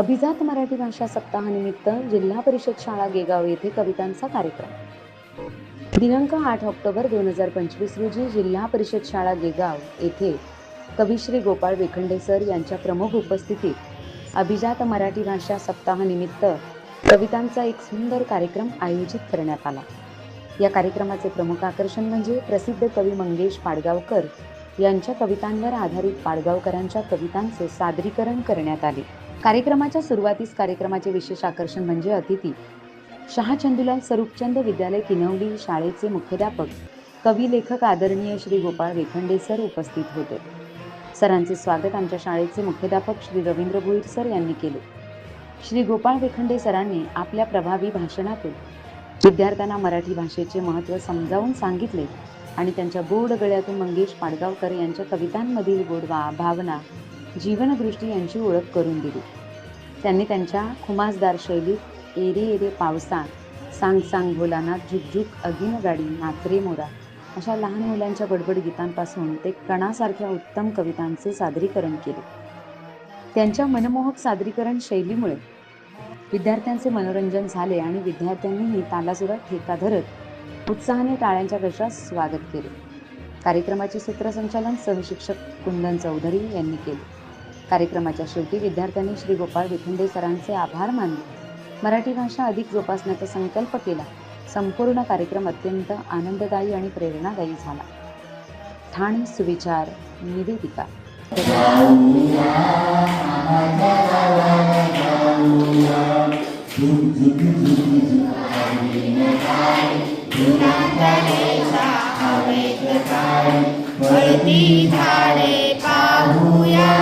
अभिजात मराठी भाषा सप्ताहानिमित्त जिल्हा परिषद शाळा गेगाव येथे कवितांचा कार्यक्रम. दिनांक आठ ऑक्टोबर दोन हजार पंचवीस रोजी जिल्हा परिषद शाळा गेगाव येथे कविश्री गोपाळ वेखंडे सर यांच्या प्रमुख उपस्थितीत अभिजात मराठी भाषा सप्ताहानिमित्त कवितांचा एक सुंदर कार्यक्रम आयोजित करण्यात आला. या कार्यक्रमाचे प्रमुख आकर्षण म्हणजे प्रसिद्ध कवी मंगेश पाडगावकर यांच्या कवितांवर आधारित पाडगावकरांच्या कवितांचे सादरीकरण करण्यात आले. कार्यक्रमाच्या सुरुवातीस कार्यक्रमाचे विशेष आकर्षण म्हणजे अतिथी. शहाचंदुलाल स्वरूपचंद विद्यालय किनवली शाळेचे मुख्याध्यापक. कवी लेखक आदरणीय श्री गोपाळ वेखंडे सर उपस्थित होते. सरांचे स्वागत आमच्या शाळेचे मुख्याध्यापक श्री रवींद्र भोईर सर यांनी केले. श्री गोपाळ वेखंडे सरांनी आपल्या प्रभावी भाषणातून विद्यार्थ्यांना मराठी भाषेचे महत्त्व समजावून सांगितले आणि त्यांच्या गोड गळ्यातून मंगेश पाडगावकर यांच्या कवितांमधील गोडवा भावना जीवनदृष्टी यांची ओळख करून दिली. त्यांनी त्यांच्या खुमासदार शैलीत एरे एरे पावसा सांग सांग भोलानाथ झुकझुक अगिन गाडी नात्रे मोरा अशा लहान मुलांच्या बडबड गीतांपासून ते कणासारख्या उत्तम कवितांचे सादरीकरण केले. त्यांच्या मनमोहक सादरीकरण शैलीमुळे विद्यार्थ्यांचे मनोरंजन झाले आणि विद्यार्थ्यांनीही तालासुरात ठेका धरत उत्साहाने टाळ्यांच्या कशात स्वागत केले. कार्यक्रमाचे सूत्रसंचालन सहशिक्षक कुंदन चौधरी यांनी केले. कार्यक्रमाच्या शेवटी विद्यार्थ्यांनी श्री गोपाळ विखंडे सरांचे आभार मानले. मराठी भाषा अधिक जोपासण्याचा संकल्प केला. संपूर्ण कार्यक्रम अत्यंत आनंददायी आणि प्रेरणादायी झाला. ठाणे सुविचार निवेदिका. झाडे पाहूया.